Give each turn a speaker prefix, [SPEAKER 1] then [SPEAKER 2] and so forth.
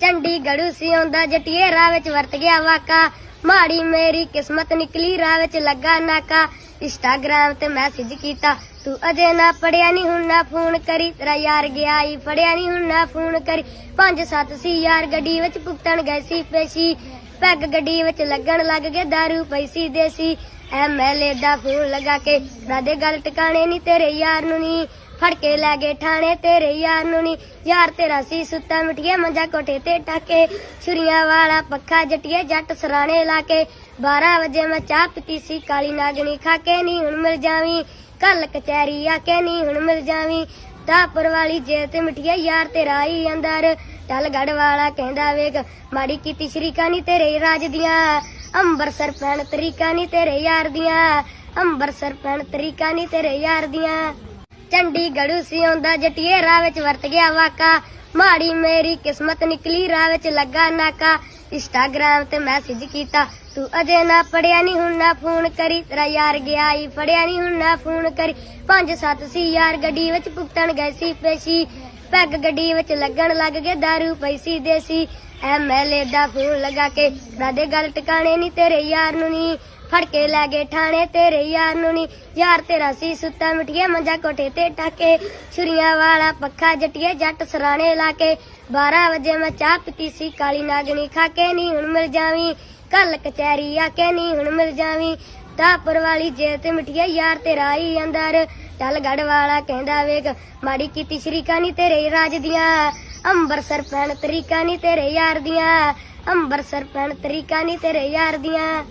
[SPEAKER 1] ਚੰਡੀਗੜ੍ਹ ਸੀ ਆਉਂਦਾ ਜਟੀਏ ਰਾਹ ਵਿੱਚ ਵਰਤ ਗਿਆ ਵਾਕਾ। ਮਾੜੀ ਮੇਰੀ ਕਿਸਮਤ ਨਿਕਲੀ ਰਾਹ ਵਿੱਚ ਲੱਗਾ ਨਾਕਾ। ਇੰਸਟਾਗ੍ਰਾਮ ਤੇ ਮੈਸੇਜ ਕੀਤਾ, ਤੂੰ ਅਜੇ ਨਾ ਪੜਿਆ ਨਹੀਂ ਹੁਣ ਨਾ ਫੋਨ ਕਰੀ। ਤੇਰਾ ਯਾਰ ਗਿਆ ਈ ਫੜਿਆ ਨਹੀਂ ਹੁਣ ਨਾ ਫੋਨ ਕਰੀ। ਪੰਜ ਸੱਤ ਸੀ ਯਾਰ ਗੱਡੀ ਵਿੱਚ ਭੁਗਤਣ ਗਏ ਸੀ ਪੇਸ਼ੀ। ਪੈਗ ਗੱਡੀ ਵਿੱਚ ਲੱਗਣ ਲੱਗ ਗਏ दारू ਪੈਸੀ ਦੇਸੀ। ਐਮਐਲਏ ਦਾ ਫੋਨ ਲਗਾ ਕੇ ਰਾਦੇ ਗੱਲ ਟਿਕਾਣੇ ਨਹੀਂ ਤੇਰੇ ਯਾਰ ਨੂੰ ਨਹੀਂ ਫੜ ਕੇ ਲੈ ਗਏ ਠਾਣੇ, ਤੇਰੇ ਯਾਰ ਨੂੰ ਨੀ। ਯਾਰ ਤੇਰਾ ਸੀ ਸੁੱਤਾ ਮਿੱਟੀਏ ਮੰਜਾ ਕੋਠੇ ਤੇ ਟਾਕੇ। ਛੁਰੀਆਂ ਵਾਲਾ ਪੱਖਾ ਜੱਟੀਏ, ਜੱਟ ਸਰਾਣੇ ਲਾ ਕੇ। 12 ਵਜੇ ਮੈਂ ਚਾਹ ਪੀਤੀ ਸੀ, ਕਾਲੀ ਨਾਗਣੀ ਖਾ ਕੇ ਨਹੀਂ ਹੁਣ ਮਿਲ ਜਾਵੀਂ। ਕੱਲ ਕਚਹਿਰੀ ਆ ਕੇ ਨਹੀਂ ਹੁਣ ਮਿਲ ਜਾਵੀਂ। ਤਾਪਰ ਵਾਲੀ ਜੇ ਤੇ ਮਿੱਟੀਏ ਯਾਰ ਤੇਰਾ ਹੀ ਅੰਦਰ। ਟਲਗੜ ਵਾਲਾ ਕਹਿੰਦਾ, ਵੇਖ, ਮਾੜੀ ਕੀਤੀ ਸ਼ਰੀਕਾ ਨਹੀਂ ਤੇਰੇ ਰਾਜ ਦੀਆਂ। ਅੰਬਰਸਰ ਪੈਣ ਤਰੀਕਾ ਨਹੀਂ ਤੇਰੇ ਯਾਰ ਦੀਆਂ। ਅੰਬਰਸਰ ਪੈਣ ਤਰੀਕਾ ਨਹੀਂ ਤੇਰੇ ਯਾਰ ਦੀਆਂ। ਚੰਡੀਗੜ੍ਹ ਸੀ ਆਉਂਦਾ, ਜਟੀਏ ਰਾਹ ਵਿੱਚ ਵਰਤ ਗਿਆ ਵਾਕਾ। ਮਾੜੀ ਮੇਰੀ ਕਿਸਮਤ ਨਿਕਲੀ, ਰਾਹ ਵਿੱਚ ਲੱਗਾ ਨਾਕਾ। ਇੰਸਟਾਗ੍ਰਾਮ ਤੇ ਮੈਸੇਜ ਕੀਤਾ, ਤੂੰ ਅਜੇ ਨਾ ਪੜਿਆ ਨਹੀਂ ਹੁਣ ਨਾ ਫੋਨ ਕਰੀ। ਤੇਰਾ ਯਾਰ ਗਿਆ ਈ ਫੜਿਆ ਨਹੀਂ ਹੁਣ ਨਾ ਫੋਨ ਕਰੀ। ਪੰਜ ਸੱਤ ਸੀ ਯਾਰ, ਗੱਡੀ ਵਿੱਚ ਭੁਗਤਣ ਗਏ ਸੀ ਪੇਸ਼ੀ। ਪੈਗ ਗੱਡੀ ਵਿੱਚ ਲੱਗਣ ਲੱਗ ਗਏ दारू ਪੈਸੀ ਦੇਸੀ। ਐਮਐਲਏ ਦਾ ਫੋਨ ਲਗਾ ਕੇ ਰਾਦੇ ਗੱਲ ਟਿਕਾਣੇ ਨਹੀਂ ਤੇਰੇ ਯਾਰ ਨੂੰ ਨਹੀਂ ਫੜ ਕੇ ਲੈ ਗਏ ਠਾਣੇ ਤੇਰੇ ਯਾਰ ਨੂੰ ਨੀ। ਯਾਰ ਤੇਰਾ ਸੀ ਸੁੱਤਾ ਮਿੱਟੀਏ ਮੰਜਾ ਕੋਠੇ ਤੇ ਟਾਕੇ। ਛੁਰੀਆਂ ਵਾਲਾ ਪੱਖਾ ਜੱਟੀਏ ਜੱਟ ਸਰਾਣੇ ਲਾ ਕੇ। 12 ਵਜੇ ਮੈਂ ਚਾਹ ਪੀਤੀ ਸੀ, ਕਾਲੀ ਨਾਗਣੀ ਖਾ ਕੇ ਨਹੀਂ ਹੁਣ ਮਿਲ ਜਾਵੀਂ। ਕੱਲ ਕਚਹਿਰੀ ਆ ਕੇ ਨਹੀਂ ਹੁਣ ਮਿਲ ਜਾਵੀਂ। ਤਾਪਰ ਵਾਲੀ ਜੇ ਤੇ ਮਿੱਟੀਏ ਯਾਰ ਤੇਰਾ ਹੀ ਅੰਦਰ। ਟਲਗੜ ਵਾਲਾ ਕਹਿੰਦਾ ਵੇਖ, ਮਾੜੀ ਕੀਤੀ ਸ਼ਰੀਕਾ ਨਹੀਂ ਤੇਰੇ ਰਾਜ ਦੀਆਂ। ਅੰਬਰਸਰ ਪੈਣ ਤਰੀਕਾ ਨਹੀਂ ਤੇਰੇ ਯਾਰ ਦੀਆਂ। ਅੰਬਰਸਰ ਪੈਣ ਤਰੀਕਾ ਨਹੀਂ ਤੇਰੇ ਯਾਰ ਦੀਆਂ।